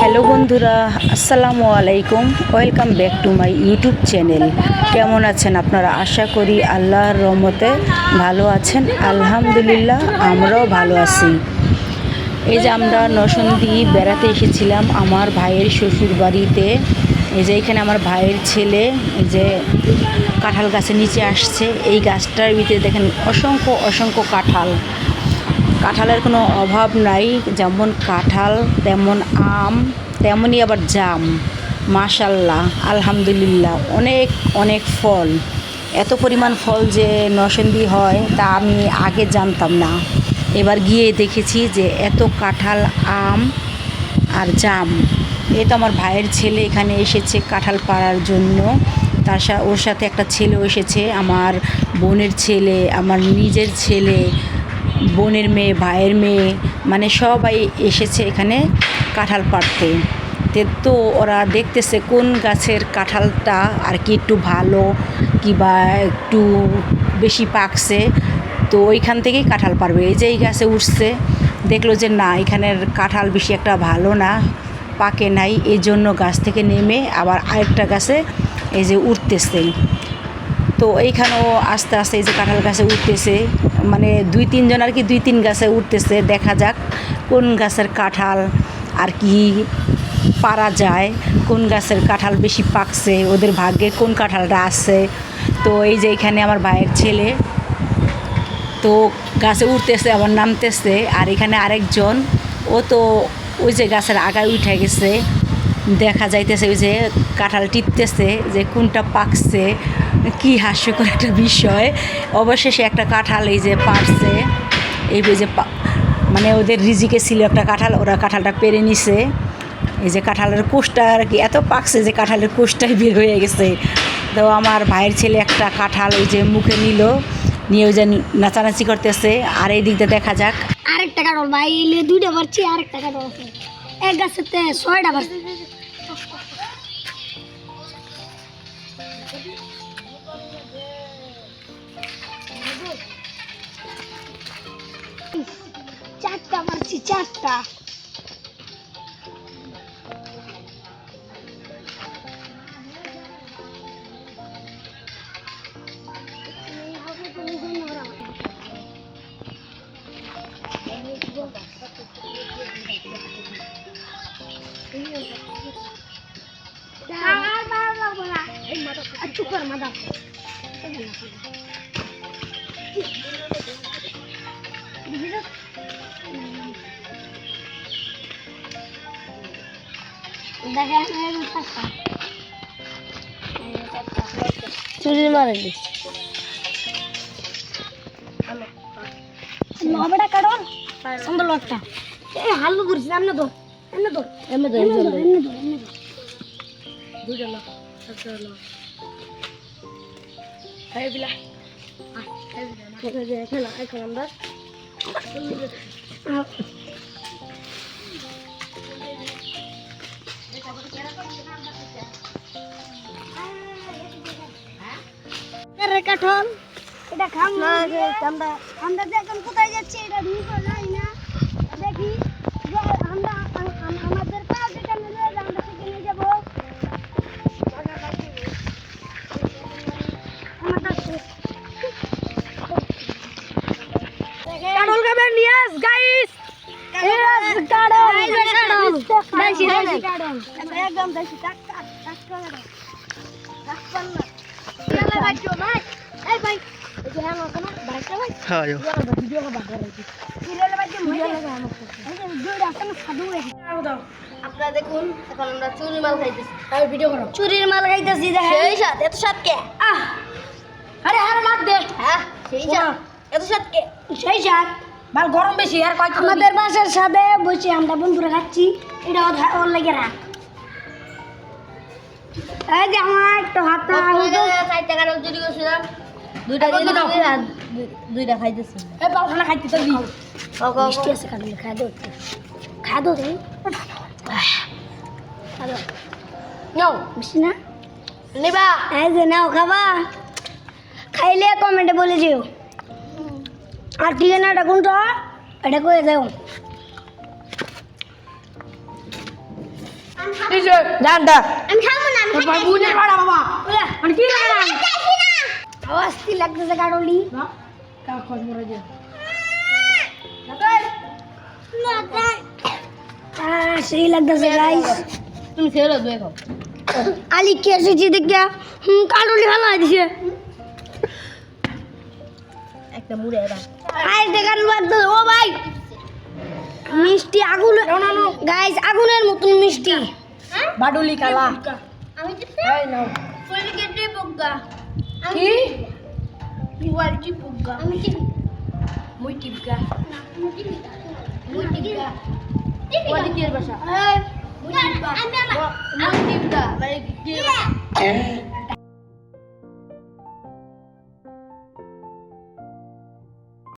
Hello বন্ধুরা, আসসালামু আলাইকুম। Welcome back to my YouTube channel কেমন আছেন আপনারা? আশা করি আল্লাহর রহমতে ভালো আছেন। আলহামদুলিল্লাহ, আমরাও ভালো আছি। এই যে আমরা নসন্দি বেড়াতে এসেছিলাম আমার ভাইয়ের শ্বশুর বাড়িতে এই যে এখানে আমার ভাইয়ের ছেলে, এই যে কাঁঠাল গাছের নিচে আসছে। এই গাছটার ভিতরে দেখেন অসংখ্য অসংখ্য কাঁঠাল। কাঁঠালের কোনো অভাব নাই, যেমন কাঁঠাল, তেমন আম, তেমনই আবার জাম। মাশাল্লাহ, আলহামদুলিল্লাহ, অনেক অনেক ফল। এত পরিমাণ ফল যে নসন্দি হয়, তা আমি আগে জানতাম না। এবার গিয়ে দেখেছি যে এত কাঁঠাল, আম আর জাম। এ তো আমার ভাইয়ের ছেলে এখানে এসেছে কাঁঠাল পাড়ার জন্য। তার ওর সাথে একটা ছেলেও এসেছে, আমার বোনের ছেলে, আমার নিজের ছেলে। বোনের মেয়ে, ভাইয়ের মেয়ে মানে সবাই এসেছে এখানে কাঁঠাল পাড়তে। তে ওরা দেখতেছে কোন গাছের কাঁঠালটা আর কি একটু ভালো, কিবা একটু বেশি পাকছে। তো ওইখান থেকেই কাঁঠাল পারবে এই যে এই গাছে উঠছে, দেখল যে না, এখানের কাঁঠাল বেশি একটা ভালো না, পাকে নাই। এই জন্য গাছ থেকে নেমে আবার আরেকটা গাছে এই যে উঠতেছে। তো এইখানেও আস্তে আস্তে এই যে কাঁঠাল গাছে উঠতেছে। মানে দুই তিনজন আর কি দুই তিন গাছে উঠতেছে, দেখা যাক কোন গাছের কাঁঠাল আর কি পারা যায়, কোন গাছের কাঁঠাল বেশি পাকছে, ওদের ভাগ্যে কোন কাঁঠালটা আছে। তো এই যে এখানে আমার ভাইয়ের ছেলে, তো গাছে উঠতেছে, আবার নামতেছে, আর এখানে আরেকজন, ও তো ওই যে গাছের আগায় উঠে গেছে, দেখা যাইতেছে ওই যে কাঁঠাল টিপতেছে যে কোনটা পাকছে কি হাস্যকর একটা বিষয়। অবশেষে একটা কাঁঠাল এই যে পারছে। এই যে মানে ওদের রিজিকে ছিল একটা কাঁঠাল, ওরা কাঁঠালটা পেরে নিছে। এই যে কাঁঠালের কোষটা আর কি, এত পাকছে যে কাঁঠালের কোষটাই বের হয়ে গেছে। তো আমার ভাইয়ের ছেলে একটা কাঁঠাল ওই যে মুখে নিল নিয়ে ওই যে নাচানাচি করতেছে। আর এই দিকটা দেখা যাক। আরেকটা কাটল ভাই দুইটা পারছি আরেকটা আছে। এক গাছেতে ছয়টা পারছি চারটা পারছি চারটা। আর ভালো চুরি মারেলি নবেটা কাটল সুন্দর লোকটা এ হালু করিস এমনি ধর এমনি ধর এমনি ধর এমনি ধর এমনি ধর এমনি ধর। দুইটা লোক একটা লোক খাই বিলা। খেলা এখন আমরা কাঠল। এটা খাম না। আমরা আমরা এখন কোথায় যাচ্ছি এটা নিয়ে না আপনারা দেখুন এখন আমরা চুরি মাল খাইতেছি। আর ভিডিও করো। চুরির মাল খাইতেছি সেই সাথ এত সাত কে? আহ! আরে আরে লাগ দে। হ্যাঁ সেই সাথ। এত সাত কে? সেই সাথ। মাল গরম বেশি আর কয় আমাদের বাসার সাথে বসে আমরা বন্ধুরা খাচ্ছি। এটা ওর ওর লাগে রাখ। এই যে আমার একটা হাত ষাট টাকা নোট চুরি করছিলাম দুইটা দাও। দুই- দুইটা খাইতেছি। এই পালখানা খাইতে তো মিষ্টি আছে কাটলে খাই দো। খাই দো। তুমি নাও। মিষ্টি না? নিবা। এই যে নাও খাবা। খাইলে কমেন্টে বলে যেও আর ঠিকানাটা কোনটা এটা কয়ে যাও জানটা আমি খাব না আমি খাব না। বাবা। মানে কি লাগে আওয়াজ কি লাগতেছে কারলি সেই লাগতেছে গাইস তুমি ছেড়ে দাও দেখো। আলি কে এসেছি দেখে হুম কারলি ভালো হয়ে দিছে একটা মুড়ে এরা আই দেখান বাদ ও ভাই মিষ্টি আগুন গাইস আগুনের মতন মিষ্টি। বাডুলি কালা। আমি এই নাও। ফুল কেটে পোকা কি? কোয়ালিটি পোকা আমি কি মুই টিপকা। মুই টিকা কোয়ালিটির ভাষা আমি আমি টিপটা মানে কি